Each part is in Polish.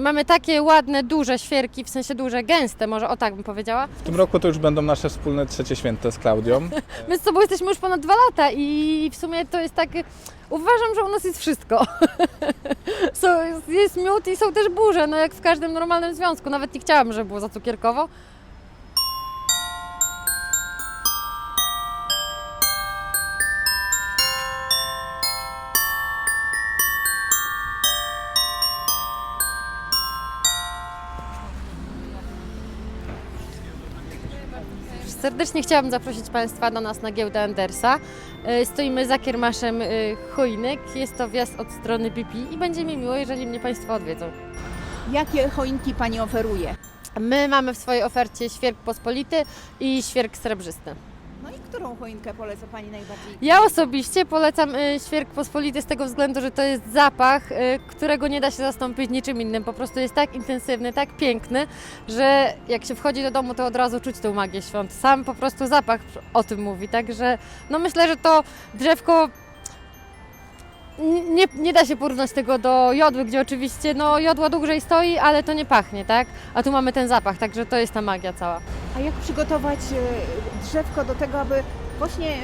mamy takie ładne, duże świerki, w sensie duże, gęste, może o tak bym powiedziała. W tym roku to już będą nasze wspólne trzecie święta z Klaudią. My z sobą jesteśmy już ponad dwa lata i w sumie to jest tak. Uważam, że u nas jest wszystko. Są, jest miód i są też burze, no jak w każdym normalnym związku. Nawet nie chciałam, żeby było za cukierkowo. Serdecznie chciałabym zaprosić Państwa do nas na giełdę Andersa. E, Stoimy za kiermaszem e, Chojnek. Jest to wjazd od strony BP i będzie mi miło, jeżeli mnie Państwo odwiedzą. Jakie choinki Pani oferuje? My mamy w swojej ofercie świerk pospolity i świerk srebrzysty. No i którą choinkę poleca Pani najbardziej? Ja osobiście polecam y, świerk pospolity z tego względu, że to jest zapach, y, którego nie da się zastąpić niczym innym. Po prostu jest tak intensywny, tak piękny, że jak się wchodzi do domu, to od razu czuć tą magię świąt. Sam po prostu zapach o tym mówi. Także no myślę, że to drzewko nie, nie da się porównać tego do jodły, gdzie oczywiście no, jodła dłużej stoi, ale to nie pachnie, tak? A tu mamy ten zapach, także to jest ta magia cała. A jak przygotować e, drzewko do tego, aby właśnie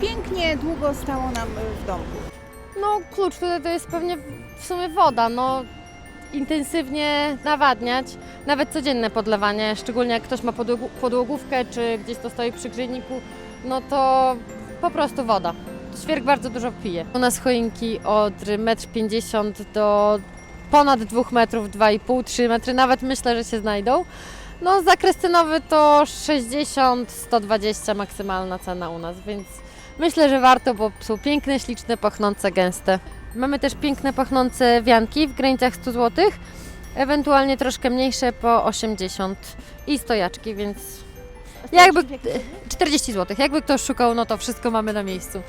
pięknie długo stało nam e, w domku? No klucz tutaj to jest pewnie w sumie woda, no intensywnie nawadniać, nawet codzienne podlewanie, szczególnie jak ktoś ma podłogówkę czy gdzieś to stoi przy grzejniku, no to po prostu woda. Świerk bardzo dużo pije. U nas choinki od 1,50 m do ponad 2 metrów, 2,5-3 metry, nawet myślę, że się znajdą. No zakres cenowy to 60-120 maksymalna cena u nas, więc Myślę, że warto, bo są piękne, śliczne, pachnące, gęste. Mamy też piękne, pachnące wianki w granicach 100 zł, ewentualnie troszkę mniejsze po 80 i stojaczki, więc jakby W jakiej cenie? 40 zł. Jakby ktoś szukał, no to wszystko mamy na miejscu.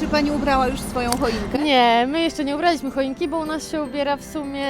Czy Pani ubrała już swoją choinkę? Nie, my jeszcze nie ubraliśmy choinki, bo u nas się ubiera w sumie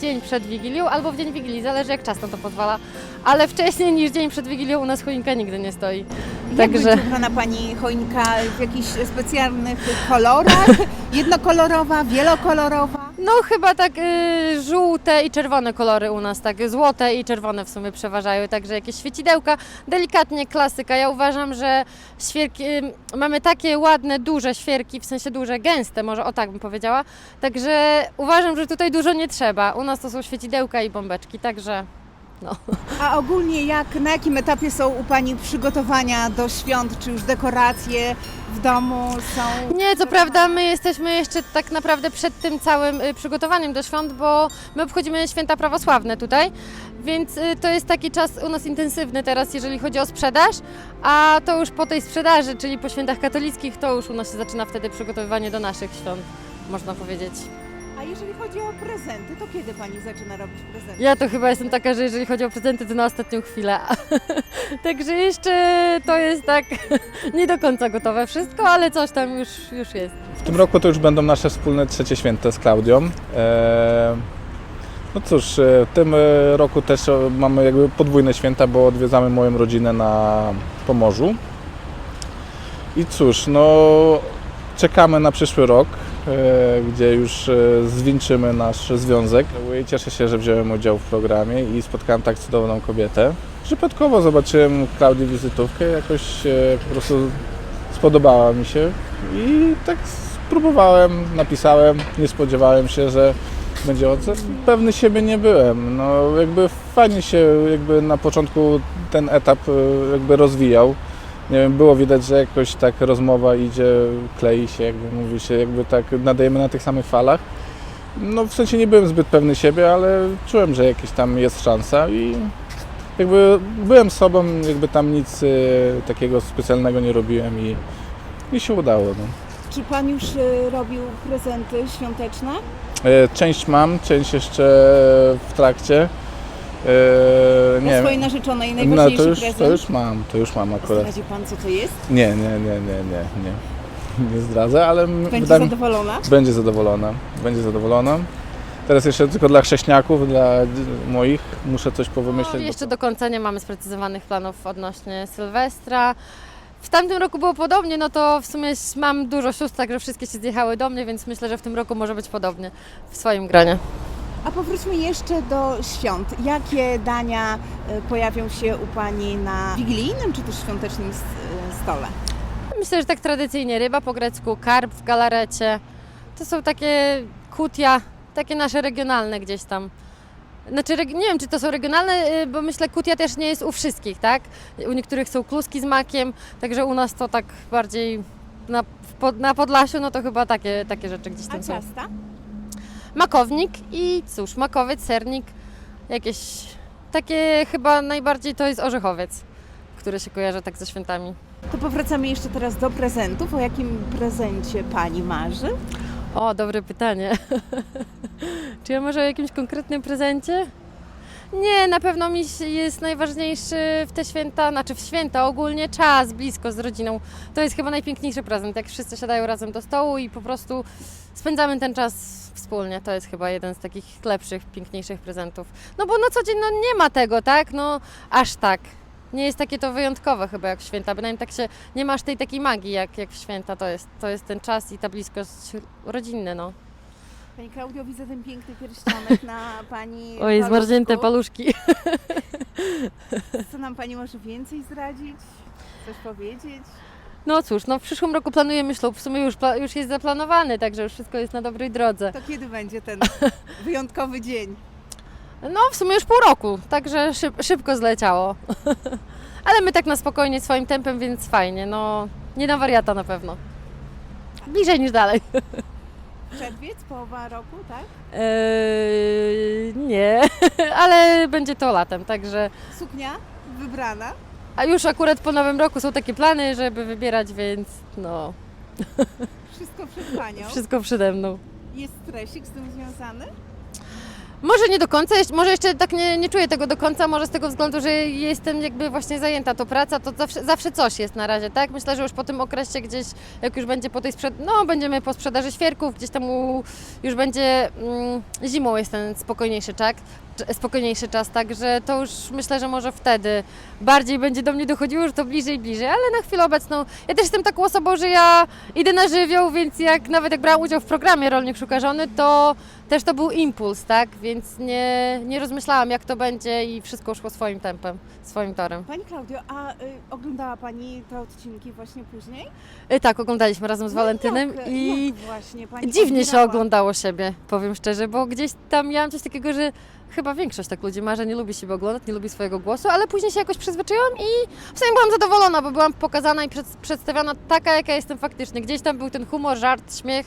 dzień przed Wigilią albo w dzień Wigilii, zależy jak czas na to pozwala. Ale wcześniej niż dzień przed Wigilią u nas choinka nigdy nie stoi. Jak Także- będzie ubrana Pani choinka w jakichś specjalnych kolorach? Jednokolorowa, wielokolorowa? No chyba tak y, żółte i czerwone kolory u nas, tak złote i czerwone w sumie przeważają, także jakieś świecidełka, delikatnie klasyka. Ja uważam, że świerki, y, mamy takie ładne, duże świerki, w sensie duże, gęste, może o tak bym powiedziała, także uważam, że tutaj dużo nie trzeba. U nas to są świecidełka i bombeczki, także A ogólnie jak, na jakim etapie są u Pani przygotowania do świąt? Czy już dekoracje w domu są? Nie, co prawda my jesteśmy jeszcze tak naprawdę przed tym całym y, przygotowaniem do świąt, bo my obchodzimy święta prawosławne tutaj, więc y, to jest taki czas u nas intensywny teraz, jeżeli chodzi o sprzedaż, a to już po tej sprzedaży, czyli po świętach katolickich, to już u nas się zaczyna wtedy przygotowywanie do naszych świąt, można powiedzieć. A jeżeli chodzi o prezenty, to kiedy Pani zaczyna robić prezenty? Ja to chyba jestem taka, że jeżeli chodzi o prezenty, to na ostatnią chwilę. Także jeszcze to jest tak nie do końca gotowe wszystko, ale coś tam już, już jest. W tym roku to już będą nasze wspólne trzecie święta z Klaudią. E, No cóż, e, w tym e, roku też e, mamy jakby podwójne święta, bo odwiedzamy moją rodzinę na Pomorzu. I cóż, no czekamy na przyszły rok, gdzie już e, zwieńczymy nasz związek. I Cieszę się, że wziąłem udział w programie i spotkałem tak cudowną kobietę. Przypadkowo zobaczyłem Klaudii wizytówkę, jakoś e, po prostu spodobała mi się i tak spróbowałem, napisałem, nie spodziewałem się, że będzie ocen. Pewny siebie nie byłem. No jakby fajnie się jakby na początku ten etap e, jakby rozwijał. Nie wiem, było widać, że jakoś tak rozmowa idzie, klei się, jakby mówi się, jakby tak nadajemy na tych samych falach. No w sensie nie byłem zbyt pewny siebie, ale czułem, że jakieś tam jest szansa i jakby byłem sobą, jakby tam nic e, takiego specjalnego nie robiłem i, i się udało. No. Czy Pan już e, robił prezenty świąteczne? E, Część mam, część jeszcze w trakcie. Dla Nie swojej narzeczonej no, najważniejszy to, już, prezent? to już mam, to już mam akurat. Zdradzi Pan, co to jest? Nie, nie, nie, nie, nie, nie. Nie zdradzę, ale m- Będzie wydaje mi- zadowolona? będzie zadowolona. Będzie zadowolona. Teraz jeszcze tylko dla chrześniaków, dla d- moich muszę coś powymyśleć. No, bo jeszcze to- do końca nie mamy sprecyzowanych planów odnośnie Sylwestra. W w tamtym roku było podobnie, no to w sumie mam dużo sióstr, także wszystkie się zjechały do mnie, więc myślę, że w tym roku może być podobnie w swoim gronie. A powróćmy jeszcze do świąt. Jakie dania y, pojawią się u Pani na wigilijnym czy też świątecznym y, stole? Myślę, że tak tradycyjnie ryba po grecku, karp w galarecie. To są takie kutia, takie nasze regionalne gdzieś tam. Znaczy, nie wiem, czy to są regionalne, y, bo myślę, kutia też nie jest u wszystkich, tak? U niektórych są kluski z makiem, także u nas to tak bardziej na, na Podlasiu, no to chyba takie, takie rzeczy gdzieś A tam są. ciasta? Makownik i cóż, makowiec, sernik, jakieś takie chyba najbardziej to jest orzechowiec, który się kojarzy tak ze świętami. To powracamy jeszcze teraz do prezentów. O jakim prezencie Pani marzy? O, dobre pytanie. Czy ja może o jakimś konkretnym prezencie? Nie, na pewno mi jest najważniejszy w te święta, znaczy w święta ogólnie czas blisko z rodziną. To jest chyba najpiękniejszy prezent, jak wszyscy siadają razem do stołu i po prostu spędzamy ten czas wspólnie. To jest chyba jeden z takich lepszych, piękniejszych prezentów. No bo na co dzień no, nie ma tego, tak? No aż tak. Nie jest takie to wyjątkowe chyba jak w święta, bynajmniej tak się, nie masz tej takiej magii jak, jak w święta, to jest, to jest ten czas i ta bliskość rodzinna, no. Pani Klaudio, widzę ten piękny pierścionek na Pani Oj, paluszku. zmarznięte paluszki. Co nam Pani może więcej zdradzić? Coś powiedzieć? No cóż, no w przyszłym roku planujemy ślub, w sumie już, pla- już jest zaplanowany, także już wszystko jest na dobrej drodze. To kiedy będzie ten wyjątkowy dzień? No w sumie już pół roku, także szyb, szybko zleciało. Ale my tak na spokojnie swoim tempem, więc fajnie, no nie na wariata na pewno. Bliżej niż dalej. Czerwiec, połowa roku, tak? Eee, nie, ale będzie to latem, także Suknia wybrana. a już akurat po nowym roku są takie plany, żeby wybierać, więc no Wszystko przed Panią. wszystko przede mną. Jest stresik z tym związany? Może nie do końca, może jeszcze tak nie, nie czuję tego do końca, może z tego względu, że jestem jakby właśnie zajęta to praca, to zawsze, zawsze coś jest na razie, tak? Myślę, że już po tym okresie gdzieś, jak już będzie po tej sprzed... no będziemy po sprzedaży świerków, gdzieś tam u, już będzie mm, zimą jest ten spokojniejszy czas, spokojniejszy czas, także to już myślę, że może wtedy bardziej będzie do mnie dochodziło, że to bliżej bliżej, ale na chwilę obecną ja też jestem taką osobą, że ja idę na żywioł, więc jak nawet jak brałam udział w programie Rolnik Szuka Żony, to też to był impuls, tak? Więc nie, nie rozmyślałam, jak to będzie i wszystko szło swoim tempem, swoim torem. Pani Klaudio, a y, oglądała Pani te odcinki właśnie później? I tak, oglądaliśmy razem z No Walentynem jak, i jak właśnie Pani dziwnie się odbierała? oglądało siebie, powiem szczerze, bo gdzieś tam miałam coś takiego, że chyba większość tak ludzi ma, że nie lubi siebie oglądać, nie lubi swojego głosu, ale później się jakoś przyzwyczaiłam i w sumie byłam zadowolona, bo byłam pokazana i przed, przedstawiona taka, jaka jestem faktycznie. Gdzieś tam był ten humor, żart, śmiech.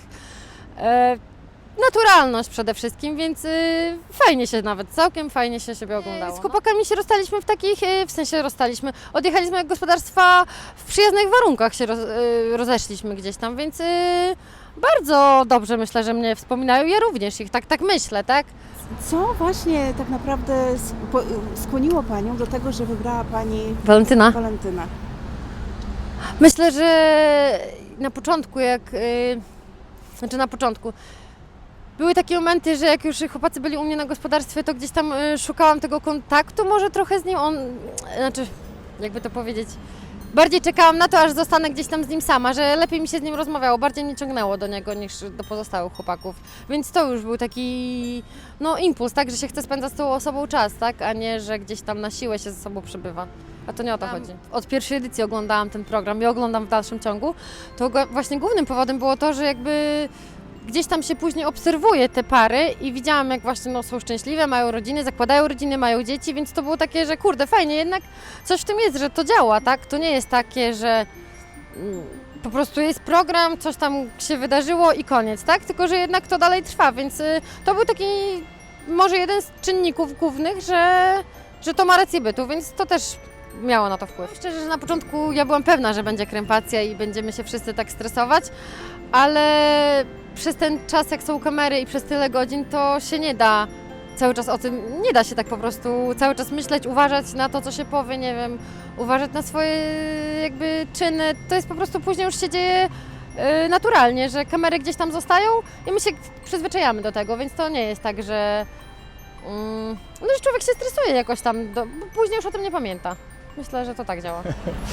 E, naturalność przede wszystkim, więc y, fajnie się nawet, całkiem fajnie się siebie oglądało. Z chłopakami się rozstaliśmy w takich, y, w sensie rozstaliśmy, odjechaliśmy jak gospodarstwa w przyjaznych warunkach się roz, y, rozeszliśmy gdzieś tam, więc y, bardzo dobrze myślę, że mnie wspominają, ja również ich, tak, tak myślę, tak? Co właśnie tak naprawdę spo- skłoniło Panią do tego, że wybrała Pani Walentyna? Walentyna? Myślę, że na początku, jak. y, znaczy na początku. Były takie momenty, że jak już chłopacy byli u mnie na gospodarstwie, to gdzieś tam y, szukałam tego kontaktu, może trochę z nim. On, znaczy, jakby to powiedzieć. Bardziej czekałam na to, aż zostanę gdzieś tam z nim sama, że lepiej mi się z nim rozmawiało, bardziej nie ciągnęło do niego niż do pozostałych chłopaków. Więc to już był taki no, impuls, tak, że się chce spędzać z tą osobą czas, tak, a nie, że gdzieś tam na siłę się ze sobą przebywa. A to nie o to chodzi. Od pierwszej edycji oglądałam ten program i oglądam w dalszym ciągu. To właśnie głównym powodem było to, że jakby gdzieś tam się później obserwuje te pary i widziałam, jak właśnie no, są szczęśliwe, mają rodziny, zakładają rodziny, mają dzieci, więc to było takie, że kurde, fajnie, jednak coś w tym jest, że to działa, tak? To nie jest takie, że mm, po prostu jest program, coś tam się wydarzyło i koniec, tak? Tylko, że jednak to dalej trwa, więc y, to był taki może jeden z czynników głównych, że, że to ma rację bytu, więc to też miało na to wpływ. Szczerze, że na początku ja byłam pewna, że będzie krępacja i będziemy się wszyscy tak stresować, ale przez ten czas, jak są kamery i przez tyle godzin, to się nie da cały czas o tym, nie da się tak po prostu cały czas myśleć, uważać na to, co się powie, nie wiem, uważać na swoje jakby czyny. To jest po prostu później już się dzieje y, naturalnie, że kamery gdzieś tam zostają i my się przyzwyczajamy do tego, więc to nie jest tak, że, mm, no, że człowiek się stresuje jakoś tam, do, później już o tym nie pamięta. Myślę, że to tak działa.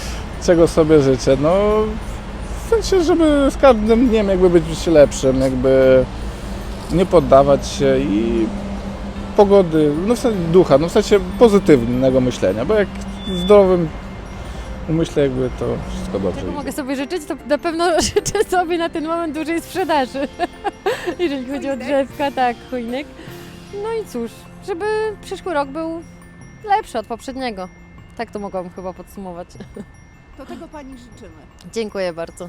czego sobie życzę? No, w sensie, żeby z każdym dniem jakby być lepszym, jakby nie poddawać się i pogody, no w sensie ducha, no w sensie pozytywnego myślenia, bo jak w zdrowym umyśle jakby to wszystko dobrze Czego idzie. mogę sobie życzyć, to na pewno życzę sobie na ten moment dużej sprzedaży. Jeżeli chodzi o drzewka, tak, chujnik. No i cóż, żeby przyszły rok był lepszy od poprzedniego. Tak to mogłabym chyba podsumować. To tego Pani życzymy. Dziękuję bardzo.